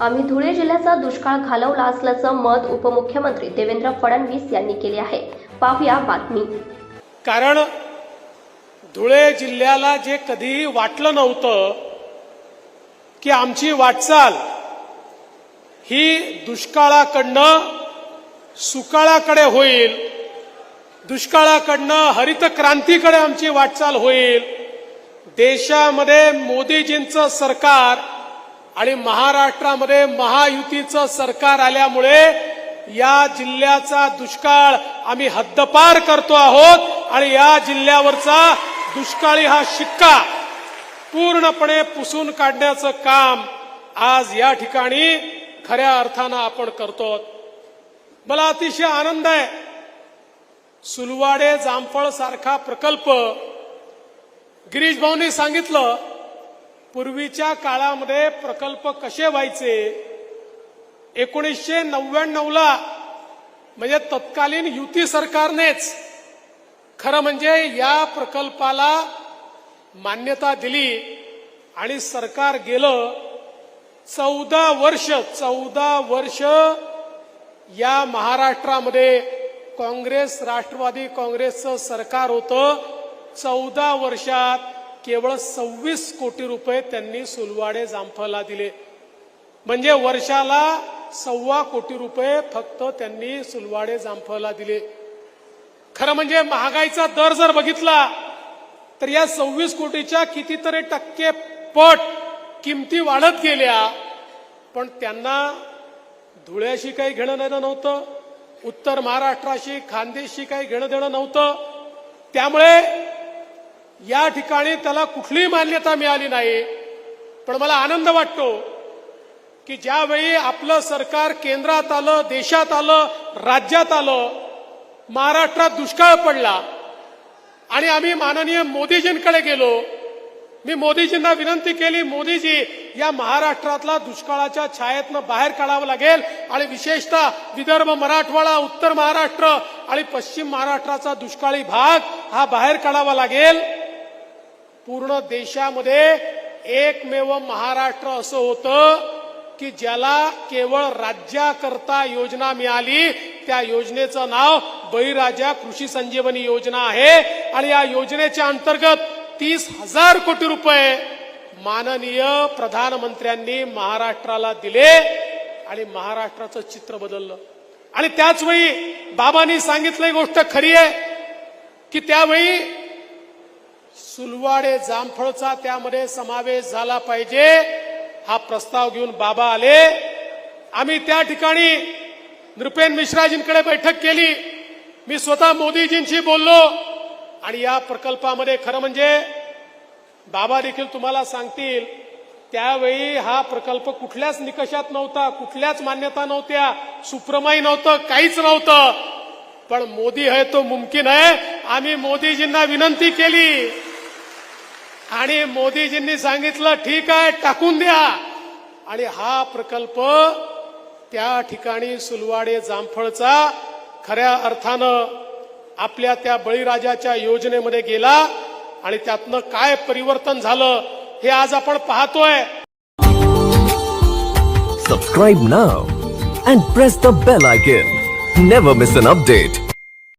आम्ही धुळे जिल्ह्याचा दुष्काळ घालवला असल्याचं मत उपमुख्यमंत्री देवेंद्र फडणवीस यांनी केले आहे. पाहूया बातमी. कारण धुळे जिल्ह्याला जे कधीही वाटलं नव्हतं की आमची वाटचाल ही दुष्काळाकडनं सुकाळाकडे होईल दुष्काळाकडनं हरित क्रांतीकडे आमची वाटचाल होईल. देशामध्ये मोदीजींचं सरकार आणि महाराष्ट्रामध्ये महायुतीचं सरकार आल्यामुळे या जिल्ह्याचा दुष्काळ आम्ही हद्दपार करतो आहोत आणि या जिल्ह्यावरचा दुष्काळी हा शिक्का पूर्णपणे पुसून काढण्याचं काम आज या ठिकाणी खऱ्या अर्थानं आपण करतो. मला अतिशय आनंद आहे. सुलवाडे जामफळ सारखा प्रकल्प गिरीश भाऊंनी सांगितलं पूर्वीच्या काळामध्ये प्रकल्प कसे व्हायचे? एकोणीसशे नव्याण्णवला म्हणजे तत्कालीन युती सरकारनेच खरं म्हणजे या प्रकल्पाला मान्यता दिली आणि सरकार गेलं चौदा वर्ष चौदा वर्ष या महाराष्ट्रामध्ये काँग्रेस राष्ट्रवादी काँग्रेसचं सरकार होतं. चौदा वर्षात केवळ सव्वीस कोटी रुपये त्यांनी सुलवाडे जामफळला दिले. म्हणजे वर्षाला सव्वा कोटी रुपये फक्त त्यांनी सुलवाडे जामफळला दिले. खरं म्हणजे महागाईचा दर जर बघितला तर या सव्वीस कोटीच्या कितीतरी टक्के पट किमती वाढत गेल्या पण त्यांना धुळ्याशी काही घेणं देणं नव्हतं उत्तर महाराष्ट्राशी खानदेशशी काही घेणं देणं नव्हतं. त्यामुळे या ठिकाणी त्याला कुठलीही मान्यता मिळाली नाही. पण मला आनंद वाटतो की ज्यावेळी आपलं सरकार केंद्रात आलं देशात आलं राज्यात आलं महाराष्ट्रात दुष्काळ पडला आणि आम्ही माननीय मोदीजींकडे गेलो मी मोदीजींना विनंती केली मोदीजी या महाराष्ट्रातला दुष्काळाच्या छायेतनं बाहेर काढावं लागेल आणि विशेषतः विदर्भ मराठवाडा उत्तर महाराष्ट्र आणि पश्चिम महाराष्ट्राचा दुष्काळी भाग हा बाहेर काढावा लागेल. पूर्ण देशामध्ये एकमेव महाराष्ट्र असं होतं की ज्याला केवळ राज्याकरता योजना मिळाली त्या योजनेचं नाव बळीराजा कृषी संजीवनी योजना आहे. आणि या योजनेच्या अंतर्गत तीस हजार कोटी रुपये माननीय प्रधानमंत्र्यांनी महाराष्ट्राला दिले आणि महाराष्ट्राचं चित्र बदललं. आणि त्याचवेळी बाबांनी सांगितलं गोष्ट खरी आहे की त्यावेळी सुलवाडे जामफळचा त्यामध्ये समावेश झाला पाहिजे. हा प्रस्ताव घेऊन बाबा आले. आम्ही त्या ठिकाणी नृपेन मिश्राजींकडे बैठक केली. मी स्वतः मोदीजींशी बोललो. आणि या प्रकल्पामध्ये खरं म्हणजे बाबा देखील तुम्हाला सांगतील त्यावेळी हा प्रकल्प कुठल्याच निकषात नव्हता कुठल्याच मान्यता नव्हत्या सुप्रमाई नव्हतं काहीच नव्हतं. पण मोदी है तो मुमकिन आहे. आम्ही मोदीजींना विनंती केली. आणि मोदीजींनी सांगितलं ठीक आहे टाकून द्या. आणि हा प्रकल्प त्या ठिकाणी सुलवाडे जामफळचा खऱ्या अर्थानं आपल्या त्या बळीराजाच्या योजनेमध्ये गेला आणि त्यातनं काय परिवर्तन झालं हे आज आपण पाहतोय. Subscribe now and press the bell icon never miss an update